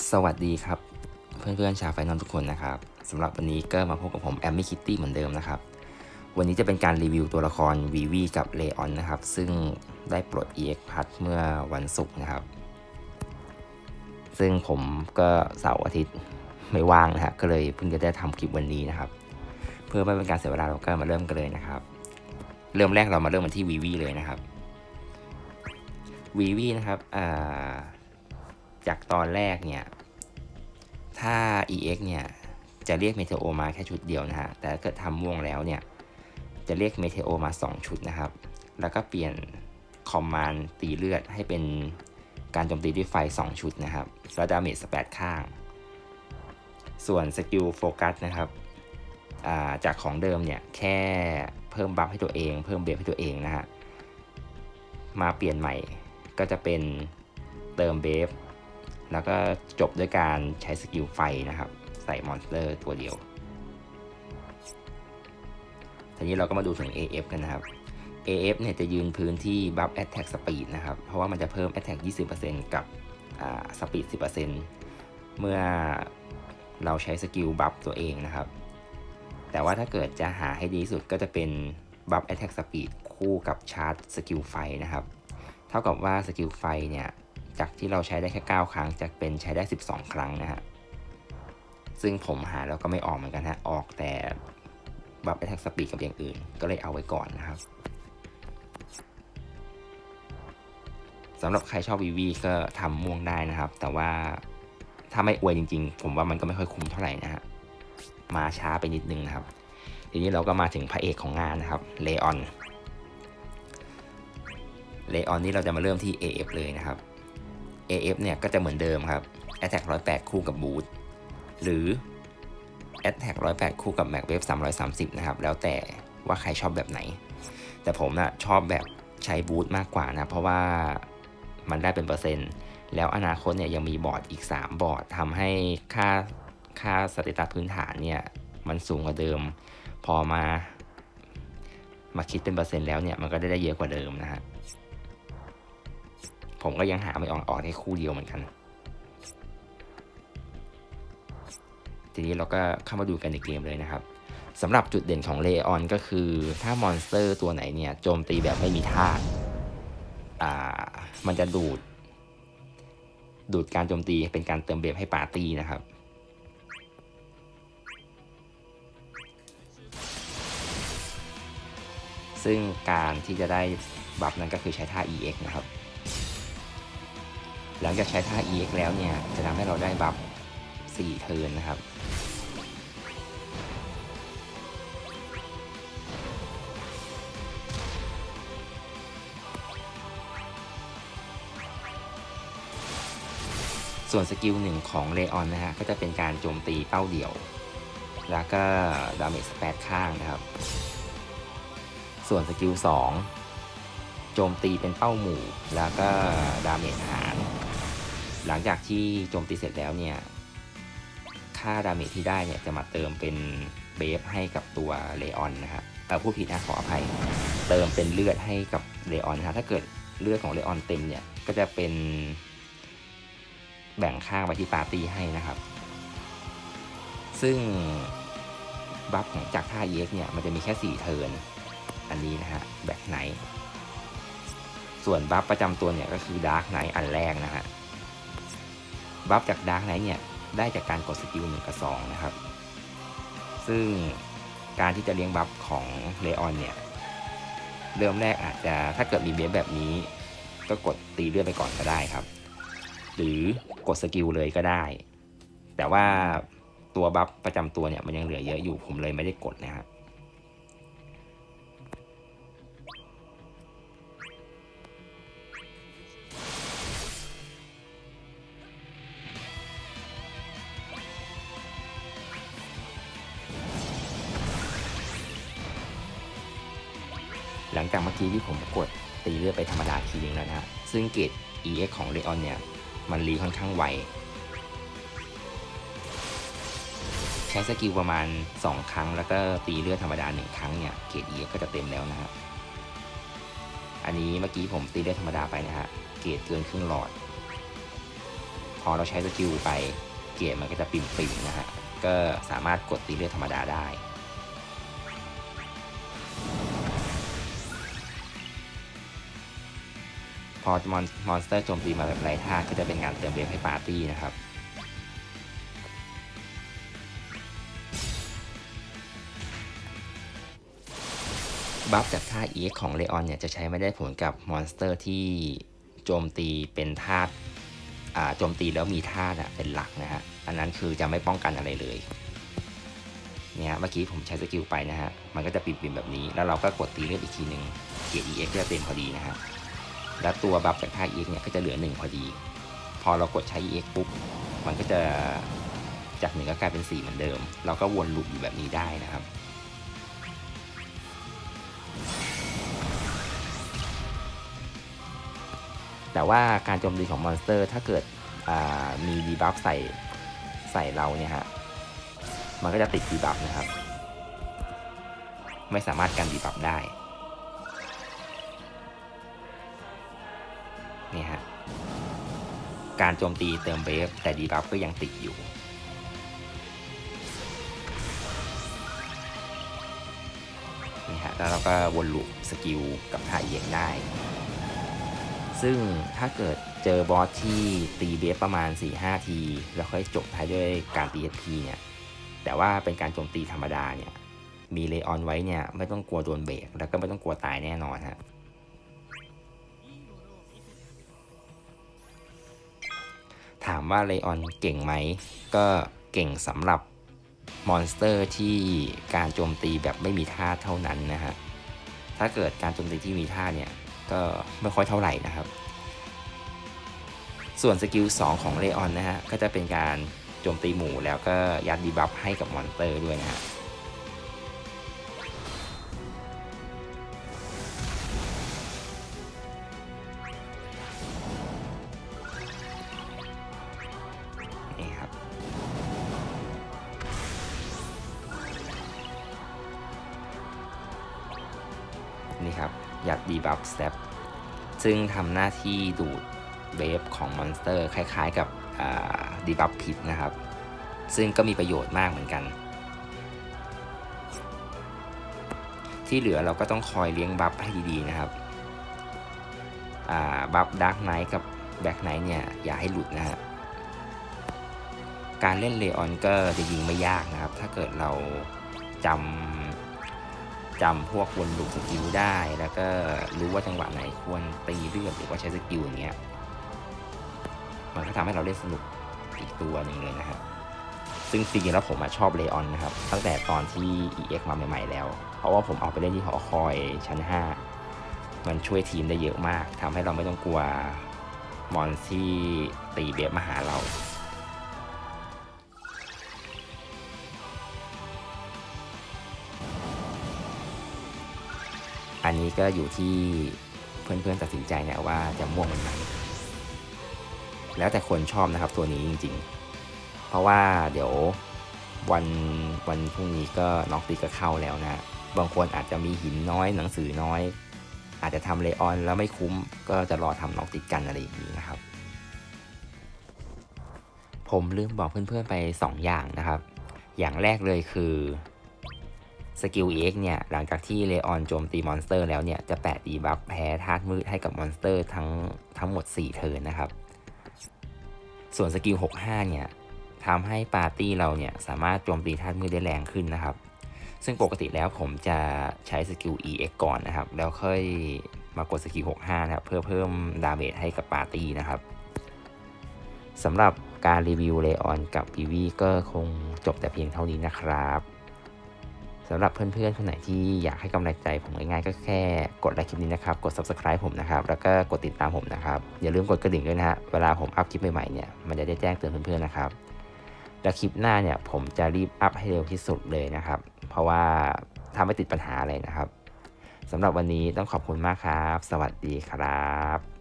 สวัสดีครับ เพื่อนๆชาวไฟนอลทุกคนนะครับสำหรับวันนี้ก็มาพบกับผมแอมมี่คิตตี้เหมือนเดิมนะครับ วันนี้จะเป็นการรีวิวตัวละครวีวีกับเลออนนะครับ ซึ่งได้ปลด EX พัทเมื่อวันศุกร์นะครับ ซึ่งผมก็เสาร์อาทิตย์ไม่ว่างนะฮะก็เลยเพิ่งจะได้ทำคลิปวันนี้นะครับ เพื่อไม่เป็นการเสียเวลาเราก็มาเริ่มกันเลยนะครับ เริ่มแรกเรามาเริ่มกันที่วีวีเลยนะครับวีวีนะครับอ่า จากตอนแรกเนี่ย ถ้า EX เนี่ยจะเรียกเมเทโอมาแค่ชุดเดียวนะฮะ แต่เกิดทำม่วงแล้วเนี่ย จะเรียกเมเทโอมา 2 ชุดนะครับ แล้วก็เปลี่ยนคอมมานด์ตีเลือดให้เป็นการโจมตีด้วยไฟ 2 ชุดนะครับ แล้วดาเมจ8ข้าง ส่วนสกิลโฟกัสนะครับาจากของเดิมเนี่ย แค่เพิ่มบัฟให้ตัวเอง เพิ่มเบฟให้ตัวเองนะฮะ มาเปลี่ยนใหม่ก็จะเป็นเติมเบฟ แล้วก็จบด้วยการใช้สกิลไฟนะครับ ใส่มอนสเตอร์ตัวเดียว ทีนี้เราก็มาดูถึง AF กันนะครับ AF เนี่ยจะยืนพื้นที่บัฟ Attack Speed นะครับ เพราะว่ามันจะเพิ่ม Attack 20%กับอ่า Speed 10%เมื่อเราใช้สกิลบัฟตัวเองนะครับ แต่ว่าถ้าเกิดจะหาให้ดีสุดก็จะเป็นบัฟ Attack Speed คู่กับชาร์จสกิลไฟนะครับ เท่ากับว่าสกิลไฟเนี่ย จากที่เราใช้ได้แค่ 9 ครั้งจะเป็นใช้ได้ 12 ครั้งนะฮะ ซึ่งผมหาแล้วก็ไม่ออกเหมือนกันฮะ ออกแต่บัฟแอทแทกสปีดกับอย่างอื่น ก็เลยเอาไว้ก่อนนะครับสำหรับใครชอบวีวีก็ทำม่วงได้นะครับ แต่ว่าถ้าไม่อวยจริงๆ ผมว่ามันก็ไม่ค่อยคุ้มเท่าไหร่นะฮะ มาช้าไปนิดนึงนะครับ ทีนี้เราก็มาถึงพระเอกของงานนะครับเลออนเลออนนี่เราจะมาเริ่มที่ AF เลยนะครับ AF เนี่ยก็จะเหมือนเดิมครับ Attack 108 คู่กับ Boost หรือ Attack 108 คู่กับ Mac Wave 330 นะครับ แล้วแต่ว่าใครชอบแบบไหน แต่ผมนะ่ะชอบแบบใช้ Boost มากกว่านะ เพราะว่ามันได้เป็นเปอร์เซ็นต์ แล้วอนาคตเนี่ยยังมีบอร์ดอีก 3 บอร์ดทำให้ค่าค่าสเตตัสพื้นฐานเนี่ยมันสูงกว่าเดิม พอมา มาคิดเป็นเปอร์เซ็นต์แล้วเนี่ยมันก็ได้ได้เยอะกว่าเดิมนะฮะ ผมก็ยังหาไม่ออกออกได้คู่เดียวเหมือนกัน ทีนี้เราก็เข้ามาดูกันในเกมเลยนะครับสำหรับจุดเด่นของเลออนก็คือ ถ้ามอนสเตอร์ตัวไหนเนี่ยโจมตีแบบไม่มีท่าอ่ามันจะดูด ดูดการโจมตีเป็นการเติมเบฟให้ปาร์ตี้นะครับซึ่งการที่จะได้บัฟนั้นก็คือใช้ท่า EX นะครับ หลังจากใช้ท่า EX แล้วเนี่ยจะทำให้เราได้บัฟ4เทิร์นนะครับส่วนสกิลหนึ่งของเลออนนะฮะก็จะเป็นการโจมตีเป้าเดี่ยว แล้วก็ดาเมจสเปดข้างนะครับ ส่วนสกิล2โจมตีเป็นเป้าหมู่ แล้วก็ดาเมจหา หลังจากที่โจมตีเสร็จแล้วเนี่ย ค่าดาเมจที่ได้เนี่ยจะมาเติมเป็นเบฟให้กับตัวเลออนนะครับเออผู้ผิดนะขออภัย เติมเป็นเลือดให้กับเลออนนะถ้าเกิดเลือดของเลออนเต็มเนี่ยก็จะเป็น แบ่งข้างไปที่ปาร์ตี้ให้นะครับ ซึ่งบัฟของจากท่า EX เนี่ยมันจะมีแค่ 4 เทิร์น อันนี้นะฮะแบ็คไนท์ส่วนบัฟประจำตัวเนี่ยก็คือดาร์กไนท์อันแรกนะฮะ บัฟจากดาร์กไนท์เนี่ยได้จากการกดสกิล1กับ2นะครับ ซึ่งการที่จะเลี้ยงบัฟของเลออนเนี่ยเริ่มแรกอาจจะถ้าเกิดมีเบฟแบบนี้ ก็กดตีเลือดไปก่อนก็ได้ครับ หรือกดสกิลเลยก็ได้ แต่ว่าตัวบัฟประจำตัวเนี่ยมันยังเหลือเยอะอยู่ผมเลยไม่ได้กดนะครับ หลังจากเมื่อกี้ที่ผมกดตีเลือดไปธรรมดาทีนึงแล้วนะฮะซึ่งเกรด EX ของ l ลออนเนี่ย มันรีค่อนข้างไว ใช้สกิลประมาณ 2 ครั้ง แล้วก็ตีเลือดธรรมดา 1 ครั้งเนี่ย เกรด EX ก็จะเต็มแล้วนะฮะ อันนี้เมื่อกี้ผมตีเลือดธรรมดาไปนะฮะ เกรดเกินครึ่งหลอด พอเราใช้สกิลไป เกร์มันก็จะปิ่มๆนะฮะ ก็สามารถกดตีเลือดธรรมดาได้ พอมอนมอนสเตอร์โจมตีมาแบบไร้ท่าก็จะเป็นการเติมเวฟให้ปาร์ตี้นะครับบัฟจากท่า EX ของเลออนเนี่ยจะใช้ไม่ได้ผลกับมอนสเตอร์ที่โจมตีเป็นธาตุอ่าโจมตีแล้วมีธาตุเป็นหลักนะฮะ อันนั้นคือจะไม่ป้องกันอะไรเลย เนี่ยเมื่อกี้ผมใช้สกิลไปนะฮะ มันก็จะปิ่มๆแบบนี้ แล้วเราก็กดตีเลือดอีกทีหนึ่งเกียร์ EX ก็จะเต็มพอดีนะฮะ แล้วตัวบัฟจากท่า EX เนี่ยก็จะเหลือหนึ่งพอดี พอเรากดใช้ EX ปุ๊บ มันก็จะจากหนึ่งก็กลายเป็นสี่เหมือนเดิม เราก็วนลูปอยู่แบบนี้ได้นะครับแต่ว่าการโจมตีของมอนสเตอร์ถ้าเกิดมีดีบัฟใส่ใส่เราเนี่ยฮะ มันก็จะติดดีบัฟนะครับ ไม่สามารถกันดีบัฟได้ การโจมตีเติมเบฟแต่ดีบัฟก็ยังติดอยู่ นี่ฮะ แล้วเราก็วนลูปสกิลกับท่าเอียงได้ ซึ่งถ้าเกิดเจอบอสที่ตีเบฟประมาณ 4-5 ที แล้วค่อยจบท้ายด้วยการตี SP เนี่ย แต่ว่าเป็นการโจมตีธรรมดาเนี่ย มีเลออนไว้เนี่ย ไม่ต้องกลัวโดนเบรกแล้วก็ไม่ต้องกลัวตายแน่นอนฮะ ถามว่าเลออนเก่งไหม ก็เก่งสำหรับมอนสเตอร์ที่การโจมตีแบบไม่มีท่าเท่านั้นนะฮะ ถ้าเกิดการโจมตีที่มีท่าเนี่ย ก็ไม่ค่อยเท่าไหร่นะครับ ส่วนสกิล 2 ของเลออนนะฮะ ก็จะเป็นการโจมตีหมู่แล้วก็ยัดดีบัฟให้กับมอนสเตอร์ด้วยนะฮะ นี่ครับยัดดีบัฟสเต็ปซึ่งทำหน้าที่ดูดเวฟของมอนสเตอร์คล้ายๆกับดีบัฟพิษนะครับ ซึ่งก็มีประโยชน์มากเหมือนกัน ที่เหลือเราก็ต้องคอยเลี้ยงบัฟให้ดีๆนะครับบัฟดาร์กไนท์กับแบ็กไนท์เนี่ยอย่าให้หลุดนะฮะการเล่นเลออนก็จะยิงไม่ยากนะครับ ถ้าเกิดเราจำ จำพวกวนลูกสกิลได้ แล้วก็รู้ว่าจังหวะไหนควรตีเลือดหรือว่าใช้สกิลอย่างเงี้ย มันก็ทำให้เราเล่นสนุกอีกตัวหนึ่งเลยนะครับ ซึ่งจริงๆแล้วผมชอบเลออนนะครับ ตั้งแต่ตอนที่ EX มาใหม่ ๆ แล้ว เพราะว่าผมเอาไปเล่นที่หอคอยชั้น 5 มันช่วยทีมได้เยอะมากทำให้เราไม่ต้องกลัวมอนที่ตีเบฟมาหาเรา อันนี้ก็อยู่ที่เพื่อนๆตัดสินใจเนี่ยว่าจะม่วงมันไหนแล้วแต่คนชอบนะครับตัวนี้จริงๆ เพราะว่าเดี๋ยววันวันพรุ่งนี้ก็น็อกตีก็เข้าแล้วนะ บางคนอาจจะมีหินน้อยหนังสือน้อย อาจจะทำเลออนแล้วไม่คุ้มก็จะรอทำน็อกติดกันอะไรอย่างนี้นะครับ ผมลืมบอกเพื่อนๆไป 2 อย่างนะครับ อย่างแรกเลยคือ สกิล EX เนี่ยหลังจากที่เลออนโจมตีมอนสเตอร์แล้วเนี่ยจะแปะดีบัฟแพ้ธาตุมืดให้กับมอนสเตอร์ทั้งทั้งหมด 4 เทิร์นนะครับ ส่วนสกิล 65 เนี่ยทำให้ปาร์ตี้เราเนี่ยสามารถโจมตีธาตุมืดได้แรงขึ้นนะครับ ซึ่งปกติแล้วผมจะใช้สกิล EX ก่อนนะครับ แล้วค่อยมากดสกิล 65 นะครับ เพื่อเพิ่มดาเมจให้กับปาร์ตี้นะครับสำหรับการรีวิวเลออนกับปีวีก็คงจบแต่เพียงเท่านี้นะครับ สำหรับเพื่อนๆคนไหนที่อยากให้กำลังใจผมง่ายๆก็แค่กดไลค์คลิปนี้นะครับ กด subscribe ผมนะครับ แล้วก็กดติดตามผมนะครับ อย่าลืมกดกระดิ่งด้วยนะฮะ เวลาผมอัพคลิปใหม่ๆเนี่ย มันจะได้แจ้งเตือนเพื่อนๆนะครับ แล้วคลิปหน้าเนี่ยผมจะรีบอัพให้เร็วที่สุดเลยนะครับ เพราะว่าทำไม่ติดปัญหาอะไรนะครับสำหรับวันนี้ต้องขอบคุณมากครับ สวัสดีครับ